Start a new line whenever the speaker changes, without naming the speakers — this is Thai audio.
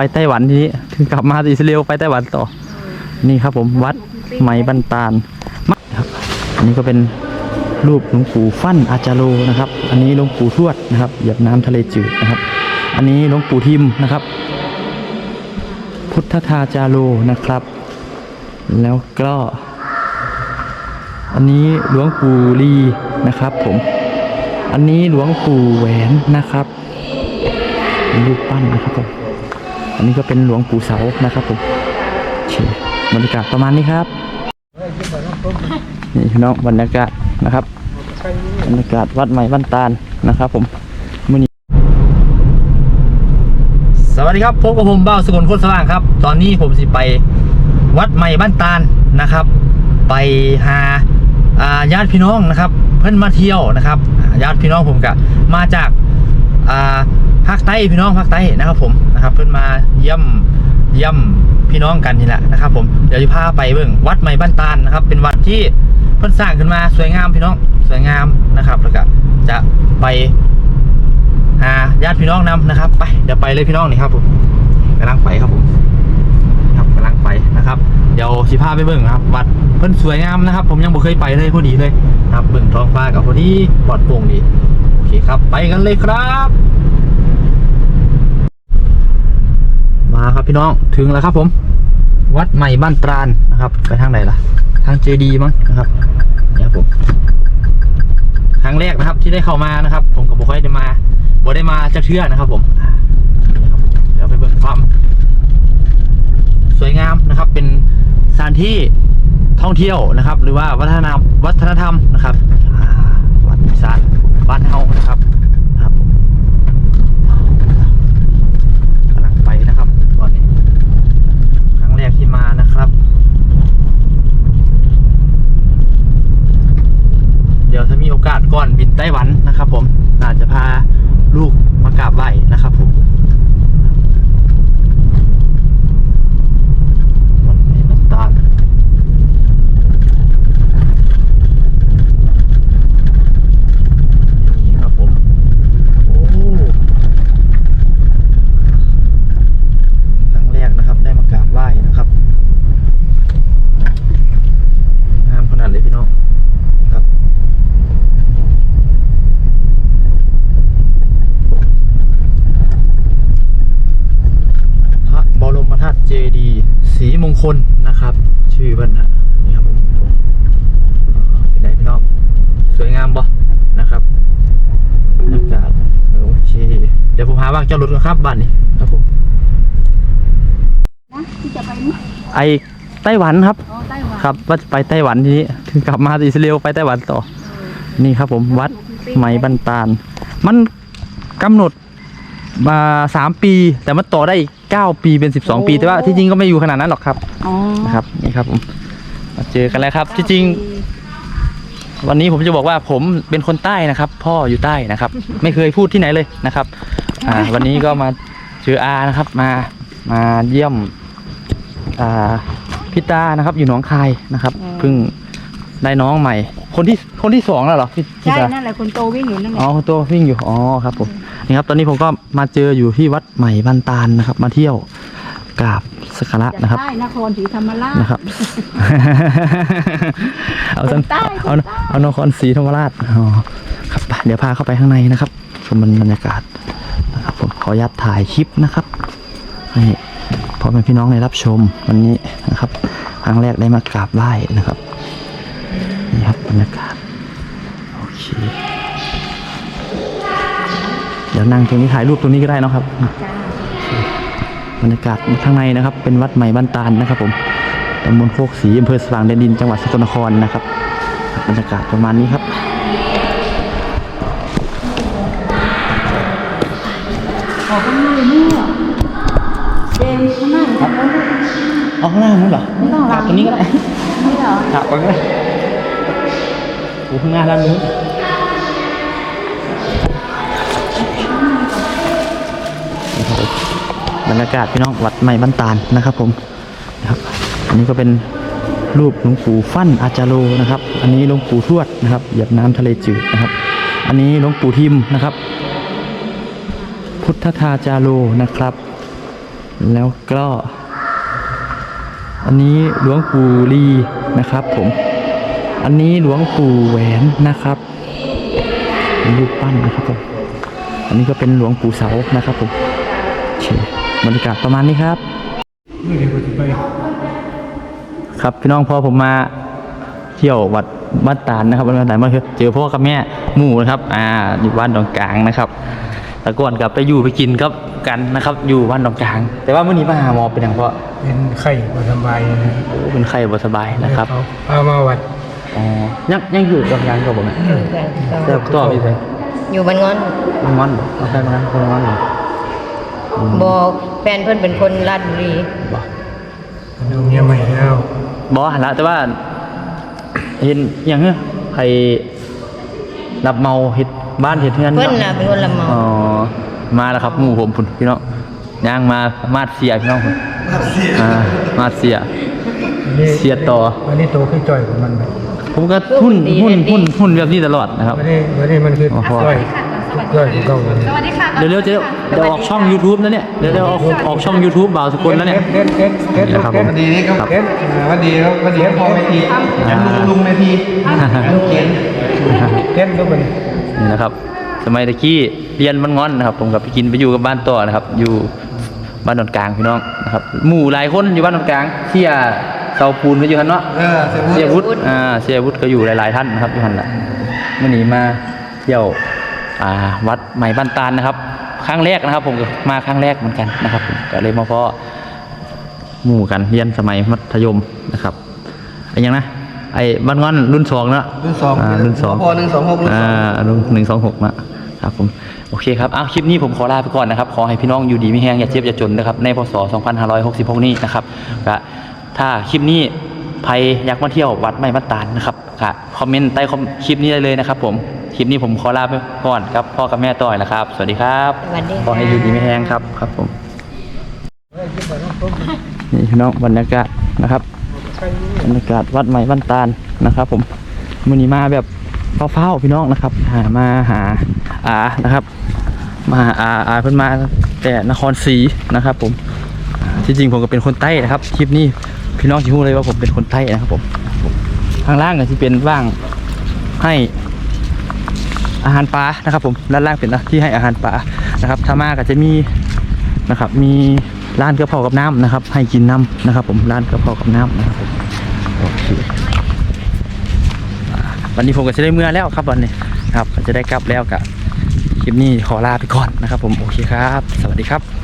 ไปไต้หวันทีนี้ถึงกลับมาอิสราเอลไปไต้หวันต่อ นี่ครับผมวัดไหมบันตาลมะครับอันนี้ก็เป็นรูปหลวงปู่ฟั่นอาจารโลนะครับ อันนี้หลวงปู่ทวดนะครับเหยียบน้ำทะเลจืดนะครับ อันนี้หลวงปู่ทิมนะครับ พุทธทาจาโลนะครับ แล้วก็ อันนี้หลวงปู่ลีนะครับผม อันนี้หลวงปู่แหวนนะครับรูปปั้นนะครับผม อันนี้ก็เป็นหลวงปู่เสานะครับผมโอเคบรรยากาศประมาณนี้ครับนี่พี่น้องบรรยากาศนะครับ บรรยากาศวัดใหม่บ้านตาลนะครับผมมื่อนี้สวัสดีครับพบกับผมเบ้าสกลโคตรสว่างครับ ตอนนี้ผมสิไปวัดใหม่บ้านตาลนะครับ ไปหาญาติพี่น้องนะครับ เพื่อนมาเที่ยวนะครับ ญาติพี่น้องผมกะมาจากอ่า ภาคใต้พี่น้องภาคใต้นะครับผมนะครับ เพื่อนมาเยี่ยมเยี่ยมพี่น้องกันนี่แหละนะครับ ผมเดี๋ยวจะพาไปเบิ่งวัดใหม่บ้านตาลนะครับ เป็นวัดที่เพิ่นสร้างขึ้นมาสวยงามพี่น้องสวยงามนะครับแล้วก็จะไปหาญาติพี่น้องนำนะครับ ไปเดี๋ยวไปเลยพี่น้องนี่ครับผมกำลังไปครับผมครับกำลังไปนะครับ เดี๋ยวสิพาไปเบิ่งนะครับ วัดเพิ่นสวยงามนะครับ ผมยังบ่เคยไปเลยพอดีเลยนะครับเบิ่งท้องฟ้ากับพอดีปลอดโปร่งดีโอเคครับ ไปกันเลยครับ มา ครับพี่น้องถึงแล้วครับผม วัดใหม่บ้านตราดนะครับ ไปทางไหนล่ะ ทางเจดีมั้งนะครับเนี่ยครับผมครั้งแรกนะครับ ที่ได้เข้ามานะครับ ผมกับบุค่อยได้มาบ่ได้มาจะเชื่อนะครับผมเดี๋ยวไปเบิ่งความสวยงามนะครับ เป็นสถานที่ท่องเที่ยวนะครับ หรือว่าวัฒนธรรมวัฒนธรรมนะครับวัดอีสานบ้านเฮานะครับกำลังไปนะครับตอนนี้ ครั้งแรกที่มานะครับ เดี๋ยวถ้ามีโอกาสก่อนบินไต้ หวันนะครับ ผมอาจจะพาลูกมากราบไหว้นะครับผมวัดไหนบ้านตาลนี่ครับผม โอ้ครั้งแรกนะครับ ได้มากราบไหว้นะครับงามขนาดเลยพี่น้องครับ พระบรมธาตุ เจดีย์สีมงคลนะครับ ชื่อมันนะนี่ครับผมอ่าเป็นไงพี่น้องสวยงามบ่นะครับบรรยากาศโอเคเดี๋ยวผมหาว่างเจ้ารถกันครับบ้านนี้ครับผม
นะที่จะไปนี่
ไอไต้หวันครับ
อ๋อไต้หวัน
ครับว่าจะไปไต้หวันทีนี้ถึงกลับมาอิสราเอลไปไต้หวันต่อ นี่ครับผมวัดไหมบันตาล มันกำหนดมาสามปีแต่มันต่อได้อีก เก้าปีเป็นสิบสองปี แต่ว่าที่จริงก็ไม่อยู่ขนาดนั้นหรอกครับ
อ๋อ
นะครับนี่ครับผมมาเจอกันแล้วครับ ที่จริง วันนี้ผมจะบอกว่าผมเป็นคนใต้นะครับ พ่ออยู่ใต้นะครับ ไม่เคยพูดที่ไหนเลยนะครับ อ่า วันนี้ก็มาเจออานะครับ มามาเยี่ยม อ่าพี่ตานะครับ อยู่หนองคายนะครับเพิ่งได้น้องใหม่ คนที่คนที่สองแล้วเหรอพี่พี่
ใช่
ตา
นั่นแหละคนโตวิ่งอยู่นั่นแห
อ๋
ละ
อตัววิ่งอยู่อ๋อครับผม นี่ครับ ตอนนี้ผมก็มาเจออยู่ที่วัดใหม่บ้านตาลนะครับ มาเที่ยวกราบสักการะ
จาก
นะครับ
ใต้นครศรีธรรมราช
นะครับ เอาสัน
คนใต้
เอา
คนใต้
เอานครศรีธรรมราชอ๋อครับไปเดี๋ยวพาเข้าไปข้างในนะครับ ชมบรรยากาศนะครับผมขออนุญาตถ่ายคลิปนะครับให้พ่อแม่พี่น้องได้รับชมวันนี้นะครับครั้งแรกได้มากราบไหว้นะครับนี่ครับบรรยากาศโอเคเดี๋ยวนั่งตรงนี้ถ่ายรูปตรงนี้ก็ได้เนอะครับ
จ้า
บรรยากาศข้างในนะครับ เป็นวัดใหม่บ้านตาลนะครับผมตำบลโคกศรีอำเภอสว่างแดนดินจังหวัดสกลนครนะครับครับบรรยากาศประมาณนี้ครับ
ออกข้างหน้าเลยเนี่ยเจมส์ข้างหน้าอยู่ตรงนู้น
เอาข้างหน้านู้นเหรอ
ไม่ต้องหลัง
ตรงนี้ก็ได้
นี่เหรอ
ขับไปก็ได้โอ้ข้างหน้าด้านนู้นนี่ บรรยากาศพี่น้องวัดใหม่บ้านตาลนะครับ ผมนะครับอันนี้ก็เป็นรูปหลวงปู่ฟั่นอาจารโลนะครับ อันนี้หลวงปู่ทวดนะครับเหยียบน้ำทะเลจืดนะครับ อันนี้หลวงปู่ทิมนะครับ พุทธทาจาโลนะครับ แล้วก็อันนี้หลวงปู่ลีนะครับ ผม อันนี้หลวงปู่แหวนนะครับรูปปั้นนะครับผมอันนี้ก็เป็นหลวงปู่เสานะครับผมโอเค บรรยากาศประมาณนี้ครับ ครับพี่น้องพอผมมาเที่ยววัดบ้านตาลนะครับวันไหนมาคือเจอพ่อกับแม่หมู่นะครับ อ่าอยู่บ้านดอนกลางนะครับแต่ก่อนกลับไปอยู่ไปกินครับกันนะครับ อยู่บ้านดอนกลาง แต่ว่าเมื่อนี้มาหาหมอเป็นอย่างเพราะ
เป็นไข้บ่สบายนะ
โอ้เป็นไข้บ่สบายนะครับ
เขาเอามาวัด
อ๋อยังยังอยู่ดอนกลางก็บอกไหมแต่ต่อไปเลย
อยู่บ้านงอน
มันงอนบ่เอาไปมันงอนคนงอนเหรอ
บอกแฟนเพื่อนเป็นคนราชบุรี
บอก
ดูเมียใหม่แล้ว
บอกหันละแต่ว่า เห็นอย่างเงี้ยใครรับเมาเฮ็ดบ้านเฮ็ดเฮือน
เพื่อน
เนาะ
น่ะเป็นคนละเมา
อ๋อมาแล้วครับหมู่ผมพุ่นพี่น้องย่างมามาดเสียพี่น้องพุ่นอ่ามาดเสียเสียต่อ
วันนี้โตขึ้นจ่อยกว่ามันไหม
ผมก็หุ่นหุ่นหุ่นหุ่นแบบนี้ตลอดนะครับ
วันนี้วันนี้มันคือ
โอ้ โห
จ่อยจ่อยกว่าเก่าเลย
เดี๋ยวเร็วจะเดี๋ยวออกช่อง YouTube นะเนี่ยเดี๋ยวเดี๋ยวออกออกช่อง YouTube บ่าวสกุลแล้วเนี่ย
เด็ดเด็ดเด็ด
นี่นะครับผม
วันดีนี่ครับ เด็ดอ่าวันดีครับวันดีพอไปที
อ่า
ลุงในทีลุงเขียนเด็ดลูกมัน
นี่นะครับ สมัยตะกี้เรียนมันงอนนะครับ ผมกับไปกินไปอยู่กับบ้านต่อนะครับ อยู่บ้านดอนกลางพี่น้องนะครับ หมู่หลายคนอยู่บ้านดอนกลางเที่ยเสาปูนก็อยู่หันเนาะ
เออเสีย
เสีย
บุ
วุฒิอ่าเสียวุฒิก็อยู่หลาย ๆ ท่านนะครับอยู่หันละมื่อนี้มาเที่ยวอ่า วัดใหม่บ้านตาลนะครับ ครั้งแรกนะครับ ผมก็มาครั้งแรกเหมือนกันนะครับผมก็เลยมาเพาะหมู่กันเรียนสมัยมัธยมนะครับไอ้ยังนะไอ้บ้านงอนรุ่นสองเนอะ
รุ่นสอง
อ่ารุ่นสอง
พอหนึ่งสองหกรุ่นสอง
อ่ารุ่นหนึ่งสองหกนะครับผมโอเคครับอ้าวคลิปนี้ผมขอลาไปก่อนนะครับ ขอให้พี่น้องอยู่ดีไม่แห้งอย่าเจ็บอย่าจนนะครับในพศ 2566 นี้นะครับก็ถ้าคลิปนี้ใครอยากมาเที่ยววัดใหม่บ้านตาลนะครับก็คอมเมนต์ใต้คอมคลิปนี้ได้เลยนะครับผม คลิปนี้ผมขอลาไปก่อนครับ พ่อกับแม่ต่อยนะครับ สวัสดีครับ
สวัสดี
ขอให้อยู่ดีไม่แห้งครับครับผมนี่พี่น้องบรรยากาศนะครับบรรยากาศวัดใหม่บ้านตาลนะครับ ผมมือนี้มาแบบเฝ้าๆพี่น้องนะครับ หามาหาอานะครับมาหาอาอาเพิ่นมาแต่นครศรีนะครับ ผมที่จริงผมก็เป็นคนใต้นะครับคลิปนี้พี่น้องจะรู้เลยว่าผมเป็นคนใต้นะครับผมข้างล่างก็ที่เป็นว่างให้ อาหารปลานะครับ ผมด้านล่างเป็นที่ให้อาหารปลานะครับถ้ามาก็จะมีนะครับมีร้านกระเพรากับน้ำนะครับ ให้กินน้ำนะครับ ผมร้านกระเพรากับน้ำนะครับผมโอเควันนี้ผมก็จะได้เมื่อแล้วครับวันนี้ครับก็จะได้กลับแล้วกับคลิปนี้ขอลาไปก่อนนะครับ ผมโอเคครับ สวัสดีครับ